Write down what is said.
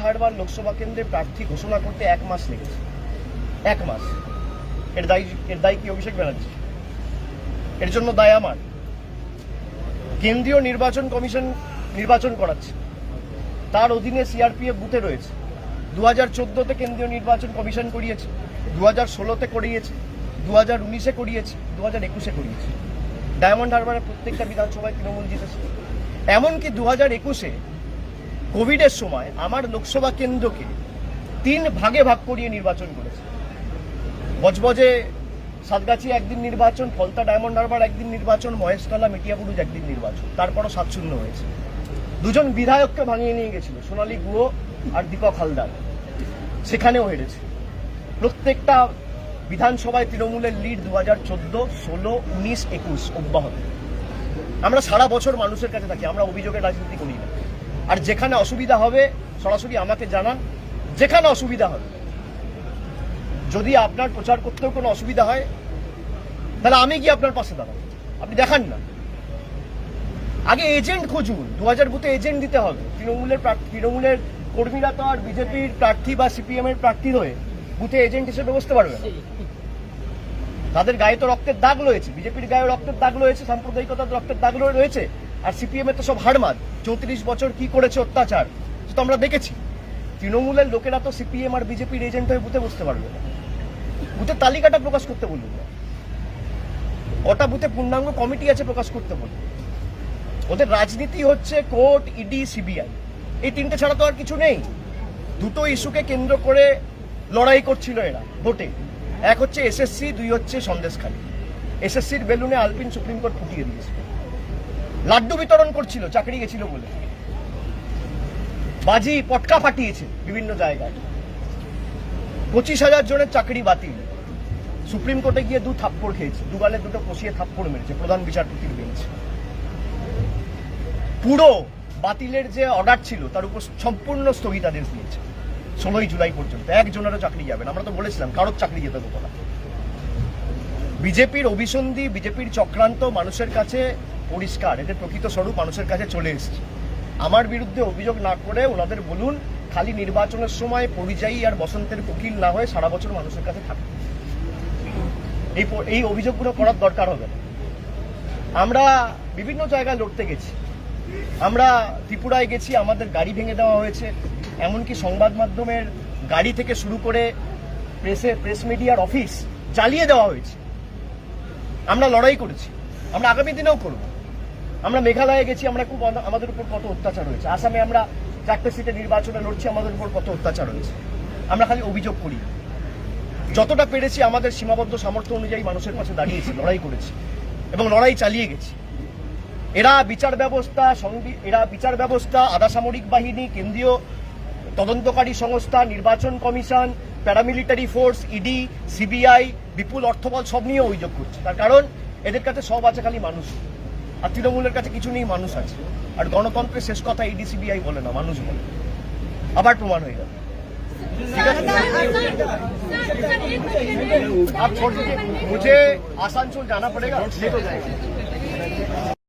হারবার লোকসভা কেন্দ্রে প্রার্থী ঘোষণা করতে এক মাস লেগেছে। এক মাস। এর দায়ী এর দায়ী কি অভিষেক ব্যানার্জি? এর জন্য দায় আমার। কেন্দ্রীয় নির্বাচন কমিশন নির্বাচন করাচ্ছে। তার অধীনে সিআরপিএফ বুথে রয়েছে। দু হাজার চোদ্দোতে কেন্দ্রীয় নির্বাচন কমিশন করিয়েছে। দু হাজার ষোলোতে করিয়েছে। দু হাজার উনিশে করিয়েছে। দু হাজার একুশে করিয়েছে। ডায়মন্ড হারবারের প্রত্যেকটা বিধানসভায় তৃণমূল জিতেছে। এমনকি দু হাজার একুশে কোভিডের সময় আমার লোকসভা কেন্দ্রকে তিন ভাগে ভাগ করিয়ে নির্বাচন করেছে। বজবজে সাতগাছি একদিন নির্বাচন, ফলতা ডায়মন্ড হারবার একদিন নির্বাচন, মহেশতলা মেটিয়াপুরুজ একদিন নির্বাচন, তারপরও সাত শূন্য হয়েছে। দুজন বিধায়ককে ভাঙিয়ে নিয়ে গেছিল, সোনালী গুহ আর দীপক হালদার। সেখানেও হেরেছে। প্রত্যেকটা বিধানসভায় তৃণমূলের লিড দু হাজার চোদ্দ, ষোলো, উনিশ, একুশ অব্যাহত। আমরা সারা বছর মানুষের কাছে থাকি, আমরা অভিযোগের রাজনীতি করি না। আর যেখানে অসুবিধা হবে, সরাসরি আমাকে জানান। যেখানে অসুবিধা হবে। যদি আপনার প্রচার করতেও কোনো অসুবিধা হয়, তাহলে আমি কি আপনার পাশে দাঁড়াবো। আপনি দেখান না। আগে এজেন্ট খুঁজুন। দু হাজার বুথে এজেন্ট দিতে হবে। তৃণমূলের তৃণমূলের কর্মীরা তো আর বিজেপির প্রার্থী বা সিপিএম এর প্রার্থী হয়ে বুথে এজেন্ট হিসেবে বসতে পারবে না। তাদের গায়ে তো রক্তের দাগ রয়েছে। বিজেপির গায়ে রক্তের দাগ রয়েছে, সাম্প্রদায়িকতার রক্তের দাগ রয়েছে। আর সিপিএম এর তো সব হারমাদ চৌত্রিশ বছর কি করেছে অত্যাচার তো আমরা দেখেছি। তৃণমূলের লোকেরা তো সিপিএম আর বিজেপির এজেন্ট হয়ে বুথে বসতে পারবে না। বুথের তালিকাটা প্রকাশ করতে বলুন না। ওটা বুথে পূর্ণাঙ্গ কমিটি আছে প্রকাশ করতে বলুন। ওদের রাজনীতি হচ্ছে কোর্ট, ইডি, সিবিআই। এই তিনটে ছাড়া তো আর কিছু নেই। দুটো ইস্যুকে কেন্দ্র করে লড়াই করছিল এরা, ভোটে। এক হচ্ছে এসএসসি, দুই হচ্ছে সন্দেশখালী। এসএসসির বেলুনে আলপিন সুপ্রিম কোর্ট ফুটিয়ে দিয়েছে। লাড্ডু বিতরণ করছিল, চাকরি গেছিল বলে। বাজি পটকা ফাটিয়েছে বিভিন্ন জায়গায়। পঁচিশ হাজার জনের চাকরি বাতিল। সুপ্রিম কোর্টে গিয়ে দু থাপ্পড় খেয়েছে দুগালে দুটো কষিয়ে থাপ্পড় মেরেছে, প্রধান বিচারপতির বেঞ্চ। পুরো বাতিলের যে অর্ডার ছিল, তার উপর সম্পূর্ণ স্থগিতাদেশ দিয়েছে, ষোলোই জুলাই পর্যন্ত। একজনেরও চাকরি যাবে না, আমরা তো বলেছিলাম, কারোর চাকরি যেতে দেবো না। বিজেপির অভিসন্ধি, বিজেপির চক্রান্ত মানুষের কাছে পরিষ্কার, এদের প্রকৃত স্বরূপ মানুষের কাছে চলে এসেছে। আমার বিরুদ্ধে অভিযোগ না করে ওনাদের বলুন, খালি নির্বাচনের সময় পরিযায়ী আর বসন্তের কোকিল না হয়ে সারা বছর মানুষের কাছে থাকে এই এই অভিযোগগুলো করার দরকার হবে না। আমরা বিভিন্ন জায়গায় লড়তে গেছি। আমরা ত্রিপুরায় গেছি, আমাদের গাড়ি ভেঙে দেওয়া হয়েছে। এমনকি সংবাদ মাধ্যমের গাড়ি থেকে শুরু করে প্রেসে, প্রেস মিডিয়ার অফিস জ্বালিয়ে দেওয়া হয়েছে। আমরা লড়াই করেছি। আমরা আগামী দিনেও করব। আমরা মেঘালয়ে গেছি, আমরা খুব আমাদের উপর কত অত্যাচার হয়েছে। আসামে আমরা চারটে সিটে নির্বাচনে লড়ছি, আমাদের উপর কত অত্যাচার হয়েছে। আমরা খালি অভিযোগ করি। যতটা পেরেছি আমাদের সীমাবদ্ধ সামর্থ্য অনুযায়ী মানুষের পাশে দাঁড়িয়েছি, লড়াই করেছি এবং লড়াই চালিয়ে গেছি। এরা বিচার ব্যবস্থা এরা বিচার ব্যবস্থা, আধা সামরিক বাহিনী, কেন্দ্রীয় তদন্তকারী সংস্থা, নির্বাচন commission, paramilitary force ED CBI বিপুল অর্থবল সব নিয়ে অভিযোগ করছে। তার কারণ, এদের কাছে সব আছে খালি মানুষ। আর তৃণমূলের কাছে কিছু নেই মানুষ আছে আর গণতন্ত্রের শেষ কথা ইডি সিবিআই বলে না মানুষ বলে আবার প্রমাণ হয়ে যাবে ঠিক আছে आप छोड़ दीजिए मुझे आसानसोल जाना पड़ेगा नहीं तो जाएगा